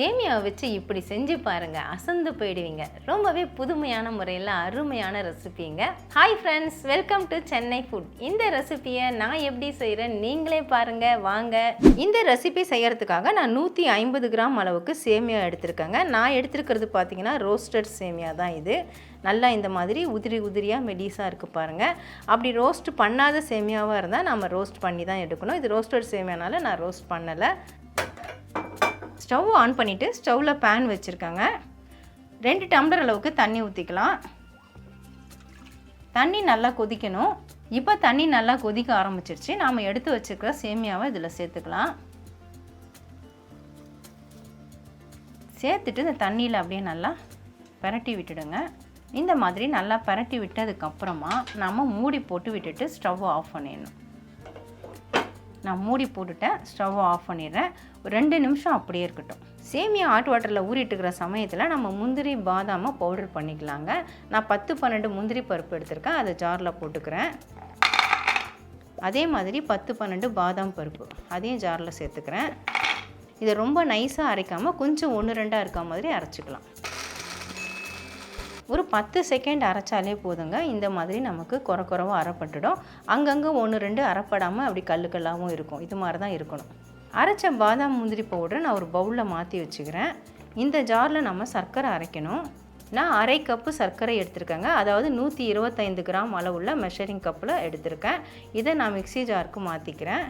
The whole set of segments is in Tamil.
சேமியாவை வச்சு இப்படி செஞ்சு பாருங்கள் அசந்து போயிடுவீங்க. ரொம்பவே புதுமையான முறையில் அருமையான ரெசிபிங்க. Hi friends welcome to Chennai food இந்த ரெசிபியை நான் எப்படி செய்கிறேன் நீங்களே பாருங்க வாங்க. இந்த ரெசிபி செய்கிறதுக்காக நான் நூற்றி ஐம்பது கிராம் அளவுக்கு சேமியா எடுத்திருக்கேங்க. நான் எடுத்திருக்கிறது பார்த்தீங்கன்னா ரோஸ்டட் சேமியா தான் இது. நல்லா இந்த மாதிரி உதிரி உதிரியாக மெடிஸாக இருக்குது பாருங்கள் அப்படி ரோஸ்ட் பண்ணாத சேமியாவாக இருந்தால் நம்ம ரோஸ்ட் பண்ணி தான் எடுக்கணும். இது ரோஸ்டட் சேமியானால நான் ரோஸ்ட் பண்ணலை. ஸ்டவ் ஆன் பண்ணிவிட்டு ஸ்டவ்வில் பேன் வச்சுருக்காங்க. ரெண்டு டம்ளர் அளவுக்கு தண்ணி ஊற்றிக்கலாம் தண்ணி நல்லா கொதிக்கணும். இப்போ தண்ணி நல்லா கொதிக்க ஆரம்பிச்சிருச்சு. நாம் எடுத்து வச்சுருக்கிற சேமியாவை இதில் சேர்த்துக்கலாம். சேர்த்துட்டு இந்த தண்ணியில் அப்படியே நல்லா பரட்டி விட்டுடுங்க. இந்த மாதிரி நல்லா பரட்டி விட்டதுக்கப்புறமா நம்ம மூடி போட்டு விட்டுட்டு ஸ்டவ் ஆஃப் பண்ணிடணும். நான் மூடி போட்டுட்டேன் ஸ்டவ் ஆஃப் பண்ணிடுறேன். ஒரு ரெண்டு நிமிஷம் அப்படியே இருக்கட்டும். சேமியா ஹாட் வாட்டரில் ஊறிட்டு இருக்கிற சமயத்தில் நம்ம முந்திரி பாதாமை பவுடர் பண்ணிக்கலாங்க. நான் பத்து பன்னெண்டு முந்திரி பருப்பு எடுத்திருக்கேன் அதை ஜாரில் போட்டுக்கிறேன். அதே மாதிரி பத்து பன்னெண்டு பாதாம் பருப்பு அதையும் ஜாரில் சேர்த்துக்கிறேன். இதை ரொம்ப நைஸாக அரைக்காமல் கொஞ்சம் ஒன்று ரெண்டாக இருக்க மாதிரி அரைச்சிக்கலாம். ஒரு பத்து செகண்ட் அரைச்சாலே போதுங்க. இந்த மாதிரி நமக்கு குறை குறவாக அரைப்பட்டுடும். அங்கங்கே ஒன்று ரெண்டு அரைப்படாமல் அப்படி கல்லுக்கல்லாகவும் இருக்கும். இது மாதிரி தான் இருக்கணும். அரைச்ச பாதாம் முந்திரி பவுடரை நான் ஒரு பவுலில் மாற்றி வச்சுக்கிறேன். இந்த ஜாரில் நம்ம சர்க்கரை அரைக்கணும். நான் அரை கப்பு சர்க்கரை எடுத்திருக்கேங்க. அதாவது நூற்றி இருபத்தைந்து கிராம் அளவுள்ள மெஷரிங் கப்பில் எடுத்திருக்கேன். இதை நான் மிக்ஸி ஜாருக்கு மாற்றிக்கிறேன்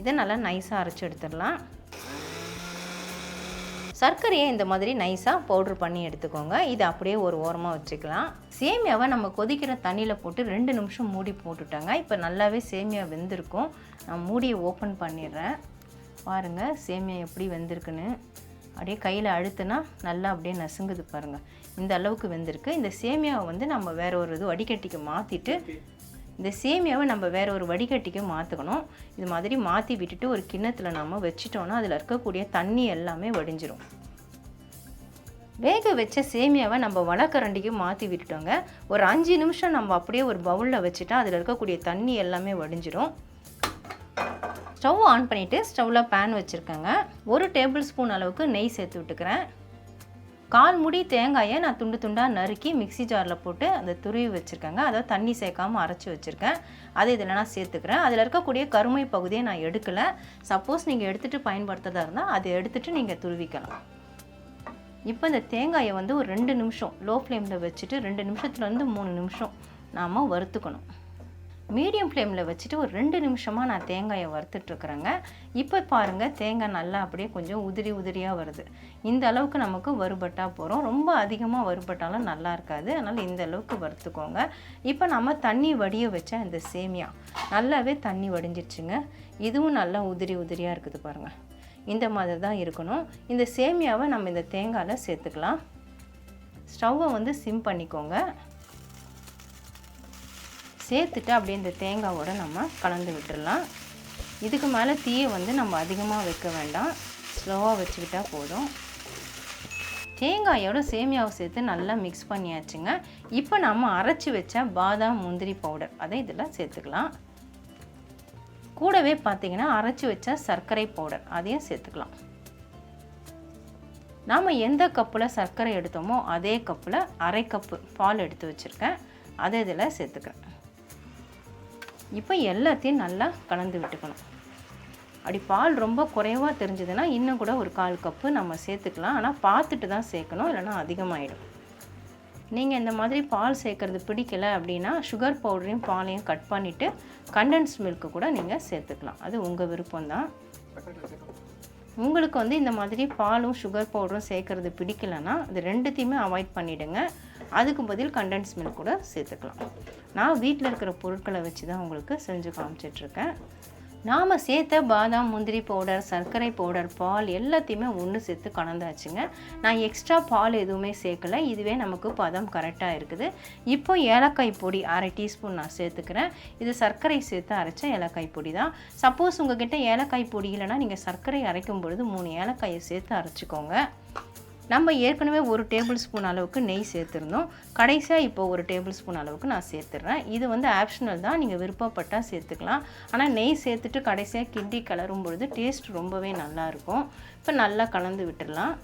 இதை நல்லா நைஸாக அரைச்சி எடுத்துடலாம். சர்க்கரையை இந்த மாதிரி நைஸாக பவுட்ரு பண்ணி எடுத்துக்கோங்க. இது அப்படியே ஒரு ஓரமாக வச்சுக்கலாம். சேமியாவை நம்ம கொதிக்கிற தண்ணியில் போட்டு ரெண்டு நிமிஷம் மூடி போட்டுட்டாங்க. இப்போ நல்லாவே சேமியா வெந்திருக்கும். நான் மூடியை ஓப்பன் பண்ணிடுறேன். பாருங்கள் சேமியா எப்படி வெந்திருக்குன்னு. அப்படியே கையில் அழுத்துனா நல்லா அப்படியே நசுங்குது பாருங்கள் இந்த அளவுக்கு வெந்திருக்கு. இந்த சேமியாவை வந்து நம்ம வேற ஒரு இது வடிகட்டிக்கு மாற்றிட்டு இந்த சேமியாவை நம்ம வேற ஒரு வடிகட்டிக்கு மாற்றணும் இது மாதிரி மாற்றி விட்டுட்டு ஒரு கிண்ணத்தில் நம்ம வச்சிட்டோன்னா அதில் இருக்கக்கூடிய தண்ணி எல்லாமே வடிஞ்சிரும். வேக வச்ச சேமியாவை நம்ம வளக்கரண்டிக்கு மாற்றி விட்டுட்டோங்க. ஒரு அஞ்சு நிமிஷம் நம்ம அப்படியே ஒரு பவுலில் வச்சுட்டா அதில் இருக்கக்கூடிய தண்ணி எல்லாமே வடிஞ்சிரும். ஸ்டவ் ஆன் பண்ணிவிட்டு ஸ்டவ்வில் பேன் வச்சுருக்கேங்க. ஒரு டேபிள் ஸ்பூன் அளவுக்கு நெய் சேர்த்து விட்டுக்கிறேன். கால் முடி தேங்காயை நான் துண்டு துண்டாக நறுக்கி மிக்ஸி ஜாரில் போட்டு அந்த துருவி வச்சுருக்கேங்க. அதாவது தண்ணி சேர்க்காமல் அரைச்சி வச்சுருக்கேன். அதை இதில் நான் சேர்த்துக்கிறேன். அதில் இருக்கக்கூடிய கருமை பகுதியை நான் எடுக்கலை. சப்போஸ் நீங்கள் எடுத்துகிட்டு பயன்படுத்துறதா இருந்தால் அதை எடுத்துகிட்டு நீங்கள் துருவிக்கலாம். இப்போ இந்த தேங்காயை வந்து ஒரு ரெண்டு நிமிஷம் லோ ஃப்ளேமில் வச்சுட்டு ரெண்டு நிமிஷத்துலேருந்து மூணு நிமிஷம் நாம் வறுத்துக்கணும். மீடியம் ஃப்ளேமில் வச்சுட்டு ஒரு ரெண்டு நிமிஷமாக நான் தேங்காயை வறுத்துட்ருக்குறேங்க. இப்போ பாருங்கள் தேங்காய் நல்லா அப்படியே கொஞ்சம் உதிரி உதிரியாக வருது. இந்த அளவுக்கு நமக்கு வறுபட்டால் போகிறோம் ரொம்ப அதிகமாக வறுபட்டாலும் நல்லா இருக்காது. அதனால் இந்த அளவுக்கு வறுத்துக்கோங்க. இப்போ நம்ம தண்ணி வடிய வச்ச இந்த சேமியா நல்லாவே தண்ணி வடிஞ்சிருச்சுங்க. இதுவும் நல்லா உதிரி உதிரியாக இருக்குது பாருங்கள் இந்த மாதிரி தான் இருக்கணும். இந்த சேமியாவை நம்ம இந்த தேங்காயில் சேர்த்துக்கலாம். ஸ்டவ்வை வந்து சிம் பண்ணிக்கோங்க. சேர்த்துட்டு அப்படியே இந்த தேங்காவோடு நம்ம கலந்து விட்டுடலாம். இதுக்கு மேலே தீயை வந்து நம்ம அதிகமாக வைக்க வேண்டாம். ஸ்லோவாக வச்சுக்கிட்டால் போதும். தேங்காயோட சேமியாவை சேர்த்து நல்லா மிக்ஸ் பண்ணியாச்சுங்க. இப்போ நம்ம அரைச்சி வச்ச பாதாம் முந்திரி பவுடர் அதை இதில் சேர்த்துக்கலாம். கூடவே பார்த்தீங்கன்னா அரைச்சி வச்ச சர்க்கரை பவுடர் அதையும் சேர்த்துக்கலாம். நாம் எந்த கப்பில் சர்க்கரை எடுத்தோமோ அதே கப்பில் அரை கப்பு பால் எடுத்து வச்சுருக்கேன். அதை இதில் சேர்த்துக்கிறேன். இப்போ எல்லாத்தையும் நல்லா கலந்து விட்டுக்கணும். அப்படி பால் ரொம்ப குறைவாக தெரிஞ்சதுன்னா இன்னும் கூட ஒரு கால் கப்பு நம்ம சேர்த்துக்கலாம். ஆனால் பார்த்துட்டு தான் சேர்க்கணும் இல்லைனா அதிகமாகிடும் நீங்கள் இந்த மாதிரி பால் சேர்க்குறது பிடிக்கல அப்படின்னா சுகர் பவுடரையும் பாலையும் கட் பண்ணிவிட்டு கண்டென்ஸ் மில்க்கு கூட நீங்கள் சேர்த்துக்கலாம். அது உங்கள் விருப்பம்தான். உங்களுக்கு வந்து இந்த மாதிரி பாலும் சுகர் பவுடரும் சேர்க்குறது பிடிக்கலன்னா அது ரெண்டுத்தையுமே அவாய்ட் பண்ணிவிடுங்க அதுக்கு பதில் கண்டென்ஸ் மில்க் கூட சேர்த்துக்கலாம். நான் வீட்டில் இருக்கிற பொருட்களை வச்சு தான் உங்களுக்கு செஞ்சு காமிச்சிட்ருக்கேன். நாம் சேர்த்த பாதாம் முந்திரி பவுடர் சர்க்கரை பவுடர் பால் எல்லாத்தையுமே ஒன்று சேர்த்து கலந்தாச்சுங்க. நான் எக்ஸ்ட்ரா பால் எதுவுமே சேர்க்கல. இதுவே நமக்கு பதம் கரெக்டாக இருக்குது. இப்போ ஏலக்காய் பொடி அரை டீஸ்பூன் நான் சேர்த்துக்கிறேன். இது சர்க்கரை சேர்த்து அரைச்ச ஏலக்காய் பொடி தான் சப்போஸ் உங்ககிட்ட ஏலக்காய் பொடி இல்லைன்னா நீங்கள் சர்க்கரை அரைக்கும் பொழுது மூணு ஏலக்காயை சேர்த்து அரைச்சிக்கோங்க. நம்ம ஏற்கனவே ஒரு டேபிள் ஸ்பூன் அளவுக்கு நெய் சேர்த்துருந்தோம். கடைசியாக இப்போ ஒரு டேபிள் ஸ்பூன் அளவுக்கு நான் சேர்த்துட்றேன். இது வந்து ஆப்ஷனல் தான். நீங்கள் விருப்பப்பட்டால் சேர்த்துக்கலாம். ஆனால் நெய் சேர்த்துட்டு கடைசியாக கிண்டி கலரும் பொழுது டேஸ்ட் ரொம்பவே நல்லாயிருக்கும் இப்போ நல்லா கலந்து விட்டுடலாம்.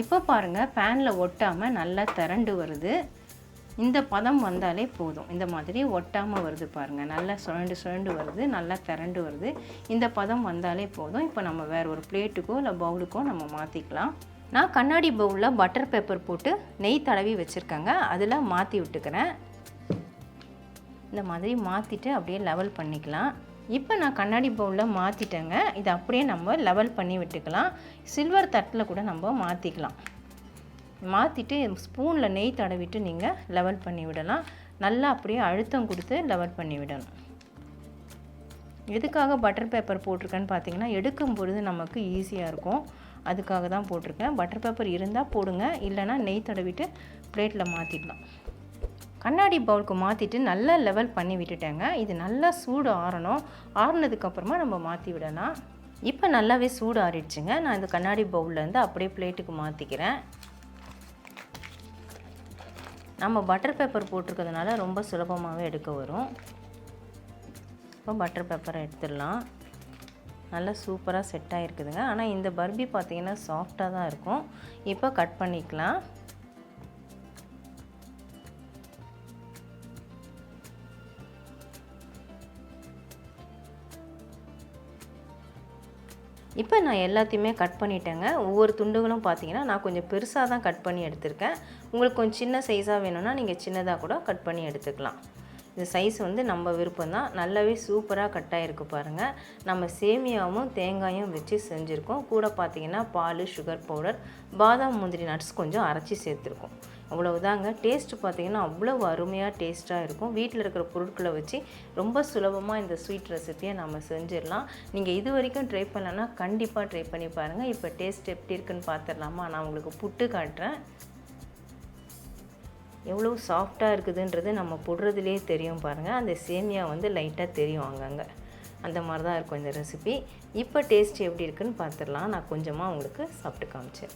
இப்போ பாருங்கள் பேனில் ஒட்டாமல் நல்லா திரண்டு வருது. இந்த பதம் வந்தாலே போதும். இந்த மாதிரி ஒட்டாமல் வருது பாருங்கள் நல்லா சுழண்டு சுழண்டு வருது. நல்லா திரண்டு வருது. இந்த பதம் வந்தாலே போதும். இப்போ நம்ம வேறு ஒரு பிளேட்டுக்கோ இல்லை பவுலுக்கோ நம்ம மாற்றிக்கலாம் நான் கண்ணாடி பவுலில் பட்டர் பேப்பர் போட்டு நெய் தடவி வச்சுருக்கேங்க. அதில் மாற்றி விட்டுக்கிறேன். இந்த மாதிரி மாற்றிட்டு அப்படியே லெவல் பண்ணிக்கலாம். இப்போ நான் கண்ணாடி பவுலில் மாற்றிட்டேங்க இதை அப்படியே நம்ம லெவல் பண்ணி விட்டுக்கலாம். சில்வர் தட்டில் கூட நம்ம மாற்றிக்கலாம் மாற்றிட்டு ஸ்பூனில் நெய் தடவிட்டு நீங்கள் லெவல் பண்ணி விடலாம். நல்லா அப்படியே அழுத்தம் கொடுத்து லெவல் பண்ணி விடணும். எதுக்காக பட்டர் பேப்பர் போட்டிருக்கேன்னு பார்த்தீங்கன்னா எடுக்கும் பொழுது நமக்கு ஈஸியாக இருக்கும். அதுக்காக தான் போட்டிருக்கேன். பட்டர் பேப்பர் இருந்தால் போடுங்க. இல்லைனா நெய் தடவிட்டு பிளேட்டில் மாற்றிடலாம் கண்ணாடி பவுலுக்கு மாற்றிட்டு நல்லா லெவல் பண்ணி விட்டுட்டேங்க. இது நல்லா சூடு ஆறணும். ஆறுனதுக்கப்புறமா நம்ம மாற்றி விடலாம். இப்போ நல்லாவே சூடு ஆறிடுச்சுங்க. நான் இந்த கண்ணாடி பவுல்லேருந்து அப்படியே பிளேட்டுக்கு மாற்றிக்கிறேன் நம்ம பட்டர் பேப்பர் போட்டிருக்கிறதுனால ரொம்ப சுலபமாகவே எடுக்க வரும். இப்போ பட்டர் பேப்பரை எடுத்துடலாம். நல்லா சூப்பராக செட் ஆகிருக்குதுங்க ஆனால் இந்த பர்பி பார்த்திங்கன்னா சாஃப்டாக தான் இருக்கும். இப்போ கட் பண்ணிக்கலாம். இப்போ நான் எல்லாத்தையுமே கட் பண்ணிட்டேங்க. ஒவ்வொரு துண்டுகளும் பார்த்தீங்கன்னா நான் கொஞ்சம் பெருசாக தான் கட் பண்ணி எடுத்திருக்கேன். உங்களுக்கு கொஞ்சம் சின்ன சைஸாக வேணும்னா நீங்கள் சின்னதாக கூட கட் பண்ணி எடுத்துக்கலாம். இந்த சைஸ் வந்து நம்ம விருப்பம் தான். நல்லாவே சூப்பராக கட் ஆகிருக்கு பாருங்கள் நம்ம சேமியாவும் தேங்காயும் வச்சு செஞ்சுருக்கோம். கூட பார்த்திங்கன்னா பால் சுகர் பவுடர் பாதாம் முந்திரி நட்ஸ் கொஞ்சம் அரைச்சி சேர்த்துருக்கோம். அவ்வளவுதாங்க. டேஸ்ட்டு பார்த்தீங்கன்னா அவ்வளோ அருமையாக டேஸ்ட்டாக இருக்கும். வீட்டில் இருக்கிற பொருட்களை வச்சு ரொம்ப சுலபமாக இந்த ஸ்வீட் ரெசிப்பியை நம்ம செஞ்சிடலாம். நீங்கள் இது வரைக்கும் ட்ரை பண்ணலன்னா கண்டிப்பாக ட்ரை பண்ணி பாருங்கள் இப்போ டேஸ்ட் எப்படி இருக்குன்னு பார்த்துடலாமா நான் உங்களுக்கு புட்டு காட்டுறேன். எவ்வளோ சாஃப்டாக இருக்குதுன்றது நம்ம போடுறதுலேயே தெரியும் பாருங்கள் அந்த சேமியா வந்து லைட்டாக தெரியும் அங்கங்கே. அந்த மாதிரி தான் இருக்கும் இந்த ரெசிபி இப்போ டேஸ்ட் எப்படி இருக்குன்னு பார்த்துடலாம் நான் கொஞ்சமாக உங்களுக்கு சாப்பிட்டு காமிச்சேன்.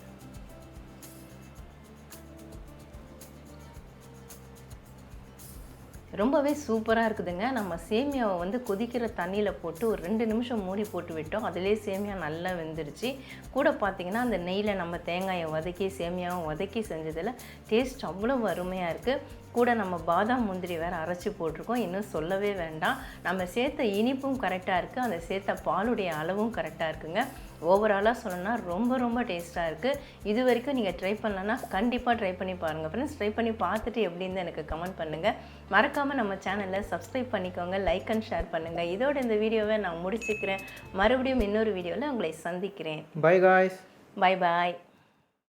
ரொம்பவே சூப்பராக இருக்குதுங்க. நம்ம சேமியாவை வந்து கொதிக்கிற தண்ணியில் போட்டு ஒரு ரெண்டு நிமிஷம் மூடி போட்டு விட்டோம். அதிலே சேமியா நல்லா வெந்துருச்சு. கூட பார்த்திங்கன்னா அந்த நெய்யில் நம்ம தேங்காயை வதக்கி சேமியாவும் வதக்கி செஞ்சதில் டேஸ்ட் அவ்வளோ அருமையாக இருக்குது கூட நம்ம பாதாம் முந்திரி வேறு அரைச்சி போட்டிருக்கோம். இன்னும் சொல்லவே வேண்டாம். நம்ம சேர்த்த இனிப்பும் கரெக்டாக இருக்குது அந்த சேர்த்த பாலுடைய அளவும் கரெக்டாக இருக்குங்க. ஓவராலாக சொல்லணும்னா ரொம்ப ரொம்ப டேஸ்ட்டாக இருக்குது இது வரைக்கும் நீங்கள் ட்ரை பண்ணலன்னா கண்டிப்பாக ட்ரை பண்ணி பாருங்கள் ஃப்ரெண்ட்ஸ் ட்ரை பண்ணி பார்த்துட்டு எப்படின்னு எனக்கு கமெண்ட் பண்ணுங்கள் மறக்காமல் நம்ம சேனலில் சப்ஸ்கிரைப் பண்ணிக்கோங்க லைக் அண்ட் ஷேர் பண்ணுங்கள் இதோட இந்த வீடியோவை நான் முடிச்சுக்கிறேன். மறுபடியும் இன்னொரு வீடியோவில் உங்களை சந்திக்கிறேன். Bye guys. Bye bye